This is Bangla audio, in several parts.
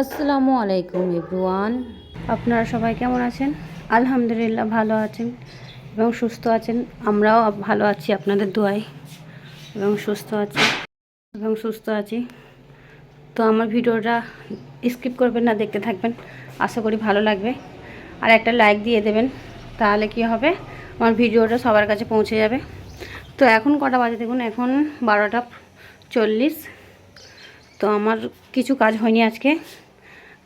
আসসালামু আলাইকুম এভরিওয়ান। আপনারা সবাই কেমন আছেন? আলহামদুলিল্লাহ ভালো আছেন এবং সুস্থ আছেন। আমরাও ভালো আছি আপনাদের দোয়ায়। এবং সুস্থ আছি। এবং সুস্থ আছি। তো আমার ভিডিওটা স্কিপ করবেন না, দেখতে থাকবেন। আশা করি ভালো লাগবে। আর একটা লাইক দিয়ে দেবেন, তাহলে কি হবে? আমার ভিডিওটা সবার কাছে পৌঁছে যাবে। তো এখন কটা বাজে দেখুন, এখন বারোটা চল্লিশ। তো আমার কিছু কাজ হয়নি আজকে।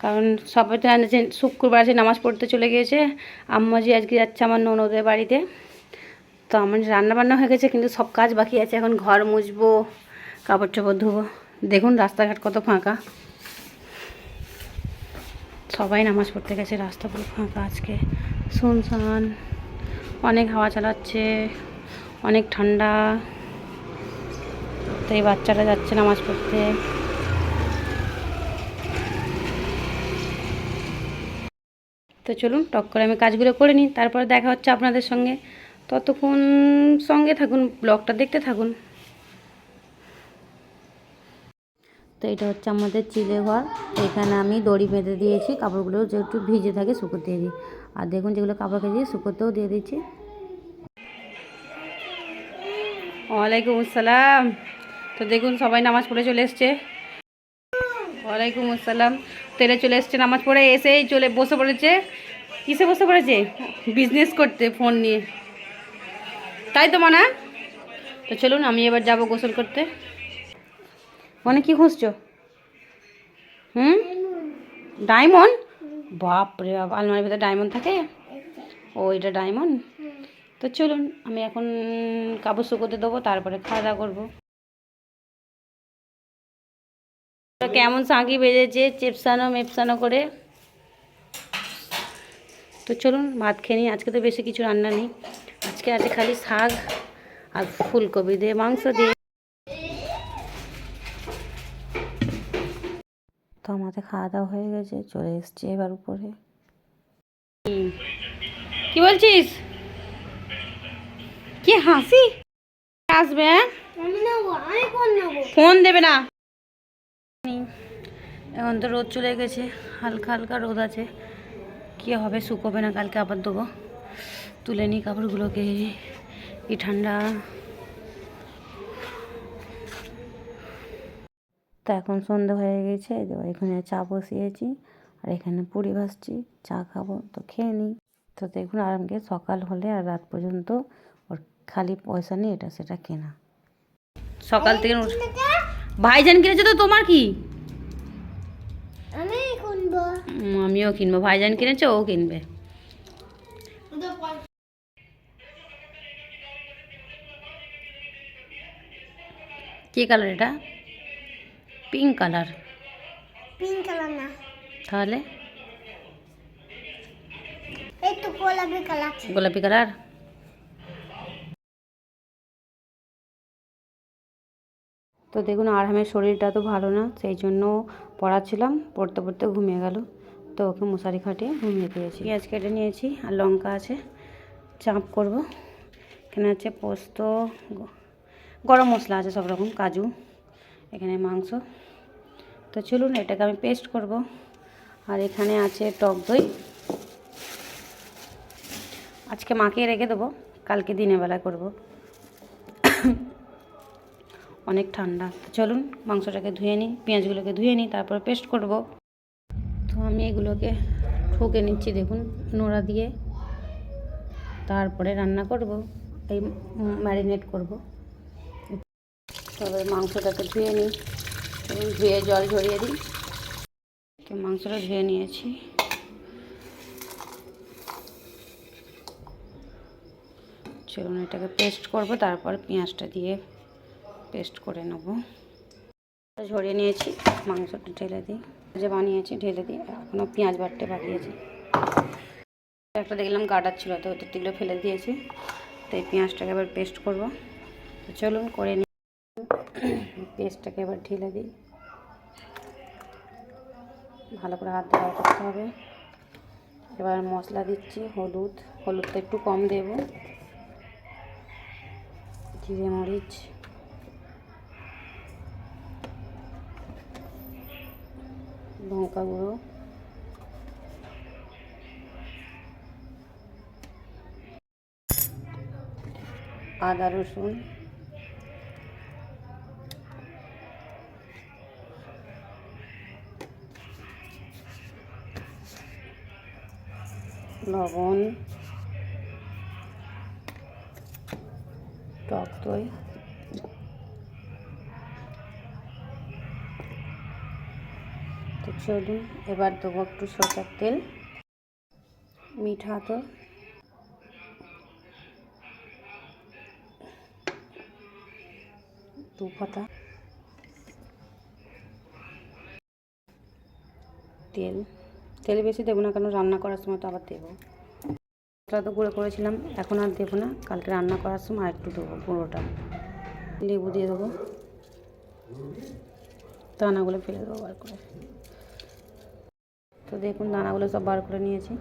কারণ সবাই তো জানে যে শুক্রবার আছে নামাজ পড়তে চলে গিয়েছে, আম্মাজি আজকে যাচ্ছে আমার ননদের বাড়িতে। তো আমার রান্না বান্না হয়ে গেছে, কিন্তু সব কাজ বাকি আছে, এখন ঘর মুছবো, কাপড় চাপড় ধোবো। দেখুন রাস্তাঘাট কত ফাঁকা। সবাই নামাজ পড়তে গেছে, রাস্তা পুরো ফাঁকা আজকে। শুনশান, অনেক হাওয়া চালাচ্ছে, অনেক ঠান্ডা। তো এই বাচ্চারা যাচ্ছে নামাজ পড়তে। তো চলুন টক করে আমি কাজগুলো করে নিই। তারপরে দেখা হচ্ছে আপনাদের সঙ্গে। ততক্ষণ সঙ্গে থাকুন ব্লগটা দেখতে থাকুন। তো এটা হচ্ছে আমাদের চিলে ঘর। এখানে আমি দড়ি বেঁধে দিয়েছি কাপড়গুলো যে একটু ভিজে থাকে শুকোতে দিয়ে দিই। আর দেখুন যেগুলো কাপড় কেজি শুকোতেও দিয়ে দিচ্ছি। ওয়ালাইকুম আসসালাম। তো দেখুন সবাই নামাজ পড়ে চলে এসছে। ওয়ালাইকুম আসসালাম। তেলে চলে এসছে নামাজ পড়ে, এসেই চলে বসে পড়েছে। কিসে বসে পড়েছে? বিজনেস করতে ফোন নিয়ে। তাই তো মানা? তো চলুন, আমি এবার যাব গোসল করতে। মানে কি খুঁজছো? হুম? ডায়মন্ড বাপ রে বাপ, আলমারির ভিতরে ডায়মন্ড থাকে? ও, এটা ডায়মন্ড তো চলুন, আমি এখন কাপড় শুকোতে দেবো, তারপরে খাওয়া দাওয়া করব। কেমন সাঁকি বেজেছে চেপসানো মেপসানো করে। তো চলুন ভাত খেয়ে নিই। আজকে তো বেশি কিছু রান্না নেই। আজকে আছে খালি শাক আর ফুলকপি দিয়ে মাংস দিয়ে। তো আমাদের খাওয়া দাওয়া হয়ে গেছে চলে এসছে এবার উপরে। কি বলছিস? কি হাসি? আসবে হ্যাঁ? ফোন দেবে না। এখন তো রোদ চলে গেছে হালকা হালকা রোদ আছে। কি হবে শুকোবে না কালকে আবার দেবো। তুলে নিই কাপড়গুলোকে। কি ঠান্ডা। তো এখন সন্ধ্যা হয়ে গেছে এখানে চা বসিয়েছি আর এখানে পুরি ভাজছি চা খাব তো খেয়ে নিই। তো দেখুন আরামকে সকাল হলে আর রাত পর্যন্ত ওর খালি পয়সা নেই এটা সেটা কেনা। সকাল থেকে উঠ- ভাইজান কিনেছে তো তোমার কি? আমি কিনবো। আমিও কিনবো। ভাইজান কিনেছে ও কিনবে। কি কালার এটা? Pink colour. পিঙ্ক কালার না। তাহলে? এই তো গোলাপি কালার। গোলাপি কালার? তো দেখুন আরহামের শরীরটা তো ভালো না, সেই জন্য পড়াচ্ছিলাম, পড়তে পড়তে ঘুমিয়ে গেল। তো ওকে মশারি খাটিয়ে ঘুমিয়ে দিয়েছি। পেঁয়াজ কেটে নিয়েছি আর লঙ্কা আছে, চাপ করব। এখানে আছে পোস্ত গরম মশলা আছে সব রকম, কাজু, এখানে মাংস। তো চলুন, এটাকে আমি পেস্ট করব। আর এখানে আছে টক দই। আজকে মাকে রেখে দেবো, কালকে দিনের বেলা করব। অনেক ঠান্ডা। চলুন মাংসটাকে ধুয়ে নিই, পেঁয়াজগুলোকে ধুয়ে নিই, তারপরে পেস্ট করব। তো আমি এগুলোকে ঠুকে নিচ্ছি, দেখুন, নোড়া দিয়ে। তারপরে রান্না করব, এই ম্যারিনেট করব। তবে মাংসটাকে ধুয়ে নিই, এবং ধুয়ে জল ঝরিয়ে দিই। তো মাংসটা ধুয়ে নিয়েছি। চলুন এটাকে পেস্ট করব, তারপর পেঁয়াজটা দিয়ে পেস্ট করে নেব। ঝরিয়ে নিয়েছি, মাংসটা ঢেলে দিই। যে বানিয়েছি ঢেলে দিই, এখনও পেঁয়াজ বাটতে বাকি আছে। একটা দেখলাম গাটার ছিল, তো ওটা তুলে ফেলে দিয়েছি। তো এই পেঁয়াজটাকে এবার পেস্ট করব। তো চলুন করে নিই। পেস্টটাকে এবার ঢেলে দিই। ভালো করে হাত দেওয়া করতে হবে। এবার মশলা দিচ্ছি, হলুদ। হলুদটা একটু কম দেবো। জিরে মরিচ। লঙ্কা গুঁড়ো আদা রসুন। লবণ। টক দই। চলুন, এবার দেবো একটু সরষের তেল। মিঠা তো দু ফোঁটা। তেল। তেল বেশি দেবো না কেন রান্না করার সময় তো আবার দেবো। মশলা তো গুঁড়ো করেছিলাম, এখন আর দেবো না। কালকে রান্না করার সময় আর একটু দেবো গুঁড়োটা। লেবু দিয়ে দেবো। দানাগুলো ফেলে দেবো বার করে। তো দেখুন দানাগুলো সব বার করে নিয়েছি।